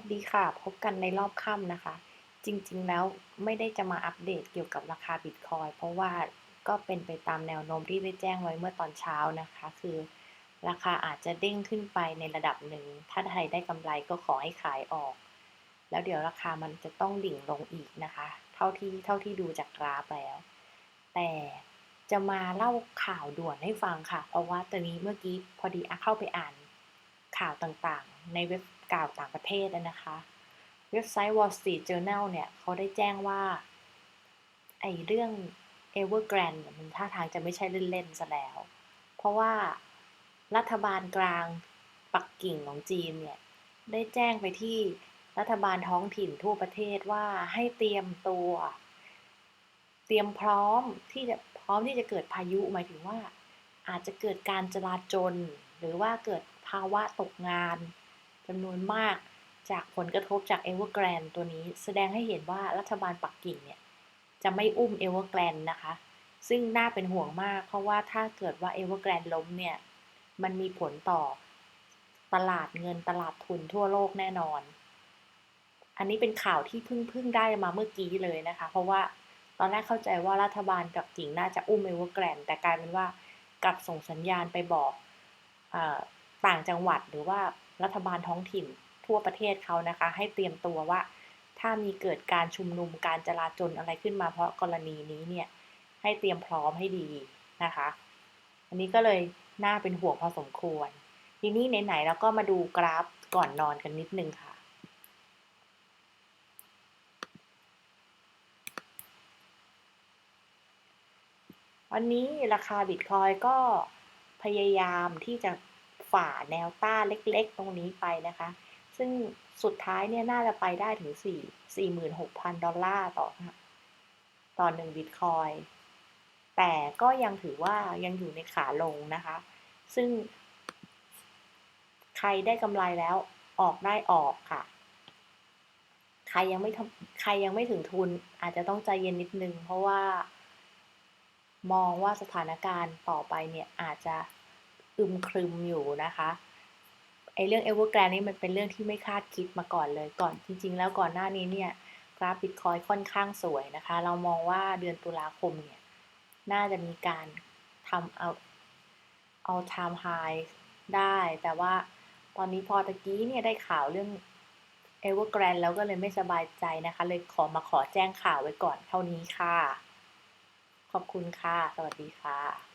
สดีค่ะ พบกันในรอบค่ำนะคะ จริงๆแล้วไม่ได้จะมาอัปเดตเกี่ยวกับราคาบิตคอยเพราะว่าก็เป็นไปตามแนวโน้มที่ได้แจ้งไว้เมื่อตอนเช้านะคะ คือ ราคาอาจจะเด้งขึ้นไปในระดับหนึ่ง ถ้าใครได้กำไรก็ขอให้ขายออก แล้วเดี๋ยวราคามันจะต้องดิ่งลงอีกนะคะ เท่าที่เท่าที่ดูจากกราฟแล้ว แต่จะมาเล่าข่าวด่วนให้ฟังค่ะ เพราะว่าตอนนี้เมื่อกี้พอดีอเข้าไปอ่านข่าวต่างๆ ในเว็บ ข่าวต่างประเทศนะคะ เว็บไซต์ Wall Street Journal เนี่ยเขาได้แจ้งว่าไอเรื่อง Evergrande มันท่าทางจะไม่ใช่เล่นๆซะแล้ว เพราะว่ารัฐบาลกลางปักกิ่งของจีนเนี่ย ได้แจ้งไปที่รัฐบาลท้องถิ่นทั่วประเทศว่าให้เตรียมตัว เตรียมพร้อมที่จะพร้อมที่จะเกิดพายุหมายถึงว่า อาจจะเกิดการจลาจลหรือว่าเกิดภาวะตกงาน จำนวนมากจากผลกระทบจาก Evergrande ตัวนี้ แสดงให้เห็นว่ารัฐบาลปักกิ่งเนี่ยจะไม่อุ้ม Evergrande นนะคะ ซึ่งน่าเป็นห่วงมาก เพราะว่าถ้าเกิดว่า Evergrande ล้มเนี่ยมันมีผลต่อตลาดเงินตลาดทุนทั่วโลกแน่นอน อันนี้เป็นข่าวที่เพิ่งเพิ่งได้มาเมื่อกี้เลยนะคะ เพราะว่าตอนแรกเข้าใจว่ารัฐบาลกับกิ่งน่าจะอุ้ม Evergrande แต่กลายเป็นว่ากลับส่งสัญญาณไปบอกอต่างจังหวัดหรือว่า รัฐบาลท้องถิ่นทั่วประเทศเขานะคะ ให้เตรียมตัวว่า ถ้ามีเกิดการชุมนุมการจลาจลอะไรขึ้นมาเพราะกรณีนี้เนี่ยให้เตรียมพร้อมให้ดีนะคะ อันนี้ก็เลยน่าเป็นห่วงพอสมควร ทีนี้ไหนๆแล้วก็มาดูกราฟก่อนนอนกันนิดนึงค่ะ วันนี้ราคาบิตคอยก็พยายามที่จะ ฝ่าแนวต้านเล็กๆ ตรงนี้ไปนะคะ ซึ่งสุดท้ายเนี่ยน่าจะไปได้ถึง 4 46,000 ดอลลาร์ต่อต่อหนึ่งบิตคอยแต่ก็ยังถือว่ายังอยู่ในขาลงนะคะ ซึ่ง ใครได้กำไรแล้วออกได้ออกค่ะ ใครยังไม่ใครยังไม่ถึงทุนอาจจะต้องใจเย็นนิดนึง เพราะว่า มองว่าสถานการณ์ต่อไปเนี่ยอาจจะ อึมครึมอยู่นะคะไอเรื่อง Evergrande นี่มันเป็นเรื่องที่ไม่คาดคิดมาก่อนเลยก่อนจริง ๆ แล้วก่อนหน้านี้เนี่ยกราฟบิตคอยค่อนข้างสวยนะคะ เรามองว่าเดือนตุลาคมเนี่ย น่าจะมีการทำเอาเอา time high ได้ แต่ว่าตอนนี้พอตะกี้เนี่ยได้ข่าวเรื่อง Evergrande แล้วก็เลยไม่สบายใจนะคะ เลยขอมาขอแจ้งข่าวไว้ก่อนเท่านี้ค่ะ ขอบคุณค่ะ สวัสดีค่ะ